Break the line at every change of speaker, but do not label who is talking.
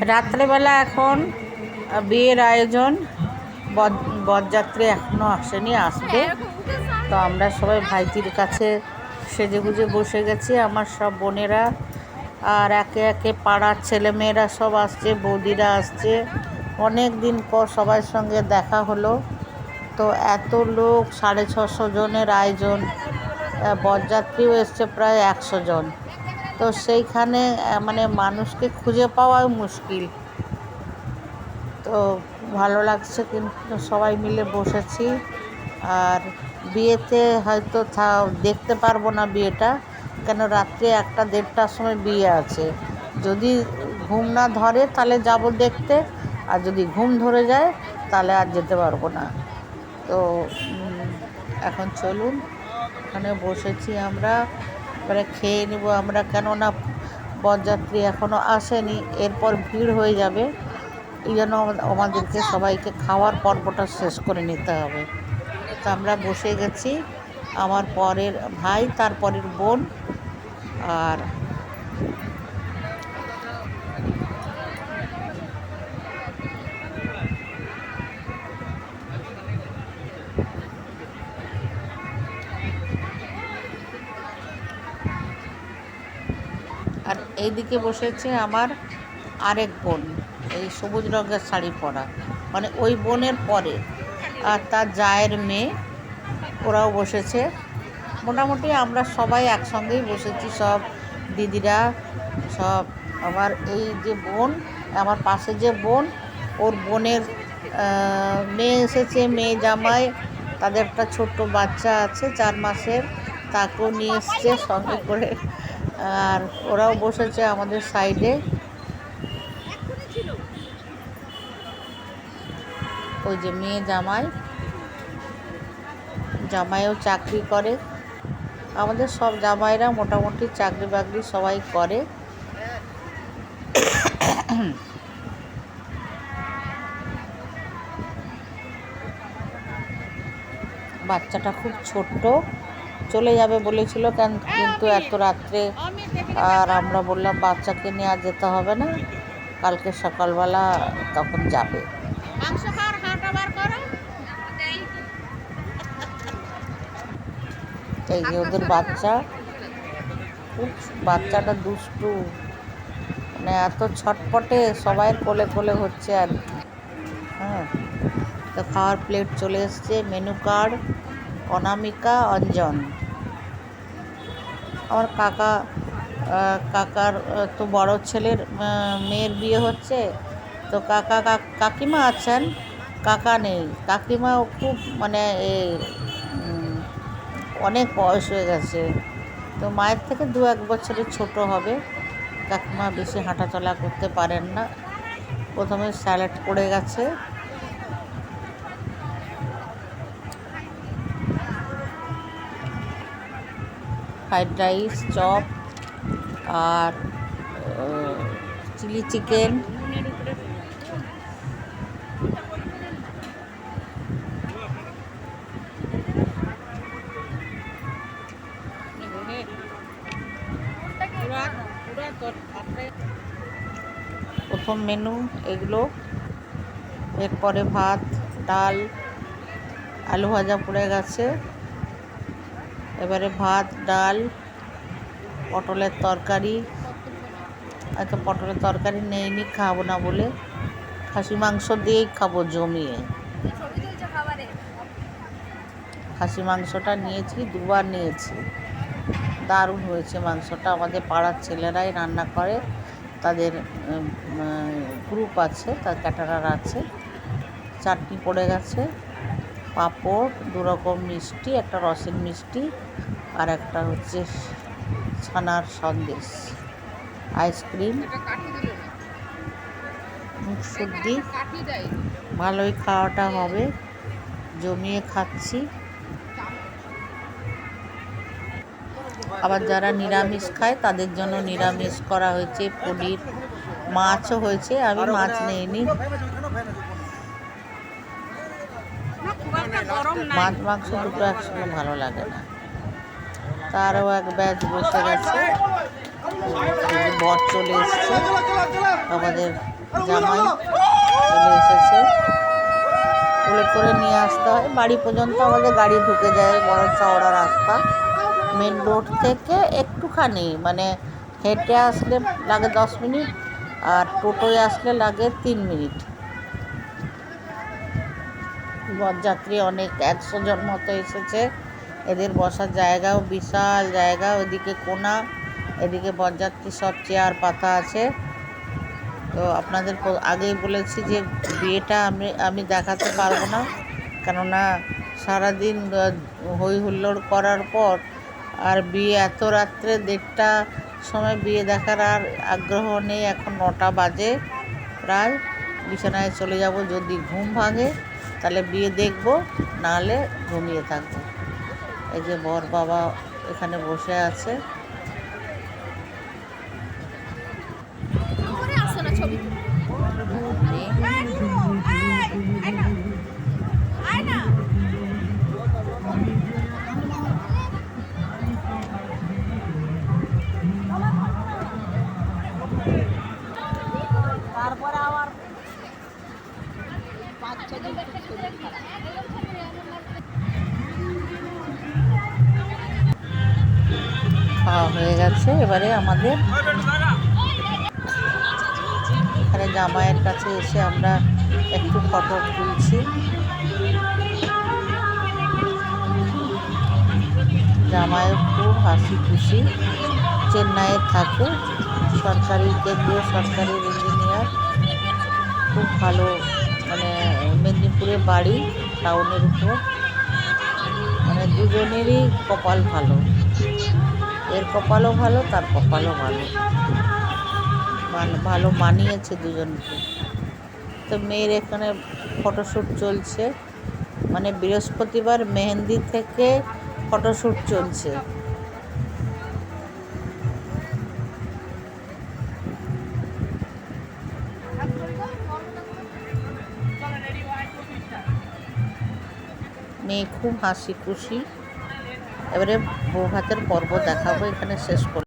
রাত্রেবেলা এখন বিয়ের আয়োজন। বর- বরযাত্রী এখনও আসেনি, আসবে। তো আমরা সবাই ভাইটির কাছে সেজে গুজে বসে গেছি, আমার সব বোনেরা। আর একে একে পাড়ার ছেলেমেয়েরা সব আসছে, বৌদিরা আসছে। অনেক দিন পর সবার সঙ্গে দেখা হলো। তো এত লোক, সাড়ে ছশো জনের আয়োজন। বরযাত্রীও এসছে প্রায় একশো জন। তো সেইখানে মানে মানুষকে খুঁজে পাওয়াই মুশকিল। তো ভালো লাগছে কিন্তু সবাই মিলে বসেছি। আর বিয়েতে হয়তো দেখতে পারব না বিয়েটা, কেন রাত্রে একটা দেড়টার সময় বিয়ে আছে। যদি ঘুম না ধরে তাহলে যাব দেখতে, আর যদি ঘুম ধরে যায় তাহলে আর যেতে পারব না। তো এখন চলুন ওখানে বসেছি আমরা। এবারে খেয়ে নেব আমরা। কেননা পদযাত্রী এখনও আসেনি এরপর ভিড় হয়ে যাবে। এই জন্য আমাদেরকে সবাইকে খাওয়ার পর্বটা শেষ করে নিতে হবে। তো আমরা বসে গেছি আমার পরের ভাই তারপরের বোন আর আর এইদিকে বসেছে আমার আরেক বোন, এই সবুজ রঙের শাড়ি পরা। মানে ওই বোনের পরে। আর তার জায়ের মেয়ে, ওরাও বসেছে। মোটামুটি আমরা সবাই একসঙ্গেই বসেছি, সব দিদিরা, সব। আমার এই যে বোন, আমার পাশে যে বোন, ওর বোনের মেয়ে এসেছে, মেয়ে জামাই, তাদের একটা ছোট্ট বাচ্চা আছে, চার মাসের, তাকেও নিয়ে এসছে সঙ্গে করে। আর ওরাও বসেছে আমাদের সাইডে। ওই যে মেয়ে জামাই। জামাইও চাকরি করে। আমাদের সব জামাইরা মোটামুটি চাকরি বাকরি সবাই করে। বাচ্চাটা খুব ছোট্ট। চলে যাবে বলেছিল, কেন কিন্তু এত রাত্রে আর আমরা বললাম, বাচ্চাকে নিয়ে আর যেতে হবে না, কালকে সকালবেলা তখন যাবে। এই যে ওদের বাচ্চা খুব বাচ্চাটা দুষ্টু। মানে এত ছটপটে সবাই কোলে কোলে হচ্ছে আর কি। হ্যাঁ তো খাওয়ার প্লেট চলে এসছে, মেনু কার্ড, অনামিকা, অঞ্জন। আমার কাকা কাকার তো বড় ছেলের মেয়ের বিয়ে হচ্ছে। তো কাকা কাক- কাকিমা আছেন, কাকা নেই। কাকিমাও খুব মানে অনেক বয়স হয়ে গেছে। তো মায়ের থেকে দু এক বছরের ছোট হবে। কাকিমা বেশি হাঁটাচলা করতে পারেন না। প্রথমে স্যালাড পড়ে গেছে। ফ্রাইড রাইস, চপ আর চিলি চিকেন। প্রথম মেনু এগুলো। এরপরে ভাত, ডাল, আলু ভাজা পড়ে গেছে। এবারে ভাত, ডাল, পটলের তরকারি। আচ্ছা পটলের তরকারি নেইনি, খাব না বলে। খাসি মাংস দিয়েই খাব জমিয়ে। খাসি মাংসটা নিয়েছি, দুবার নিয়েছি। দারুণ হয়েছে মাংসটা। আমাদের পাড়ার ছেলেরাই রান্না করে। তাদের গ্রুপ আছে, তার ক্যাটারার আছে। চাটনি পড়ে গেছে। পাঁপড় দু রকম মিষ্টি একটা রসের মিষ্টি আর একটা হচ্ছে ছানার সন্দেশ। আইসক্রিম। মুখশুদ্ধি ভালোই খাওয়াটা হবে। জমিয়ে খাচ্ছি। আবার যারা নিরামিষ খায় তাদের জন্য নিরামিষ করা হয়েছে পনির। মাছও হয়েছে আমি মাছ নেইনি। মাছ, মাংস দুটো একসঙ্গে ভালো লাগে না। তারও এক ব্যাচ বসে গেছে। বর চলে এসছে। আমাদের জামাই চলে এসেছে। কোলে করে নিয়ে আসতে হয়। বাড়ি পর্যন্ত আমাদের গাড়ি ঢুকে যায় বড় চওড়া রাস্তা। মেন রোড থেকে একটুখানি মানে হেঁটে আসলে লাগে দশ মিনিট আর টোটোয় আসলে লাগে তিন মিনিট। বরযাত্রী অনেক একশো জন মতো এসেছে। এদের বসার জায়গাও বিশাল জায়গা, ওইদিকে কোনা, এদিকে বরযাত্রী সব চেয়ার পাতা আছে। তো আপনাদের আগেই বলেছি যে বিয়েটা আমি আমি দেখাতে পারব না। কেননা সারাদিন হই হুল্লোড় করার পর আর বিয়ে এত রাত্রে দেড়টা সময় বিয়ে দেখার আর আগ্রহ নেই। এখন নটা বাজে, প্রায়। বিছানায় চলে যাব যদি ঘুম ভাঙে। তাহলে বিয়ে দেখব নাহলে ঘুমিয়ে থাকব। এই যে বর বাবা এখানে বসে আছে। খাওয়া হয়ে গেছে, এবারে আমাদের এখানে জামাইয়ের কাছে এসে আমরা একটু ফটো তুলছি। জামাইয়ের খুব হাসি খুশি, চেন্নাইয়ে থাকে, সরকারি কেন্দ্রীয় সরকারি ইঞ্জিনিয়ার খুব ভালো মানে মেদিনীপুরে বাড়ি, টাউনের উপর। মানে দুজনেরই কপাল ভালো। এর কপালও ভালো, তার কপালও ভালো। ভালো মানিয়েছে দুজনকে। তো মেয়ের এখানে ফটোশ্যুট চলছে। মানে বৃহস্পতিবার মেহেন্দি থেকে ফটোশ্যুট চলছে। মেয়ে খুব হাসি খুশি। এবারে বউ ভাতের পর্ব দেখাবো এখানে শেষ করে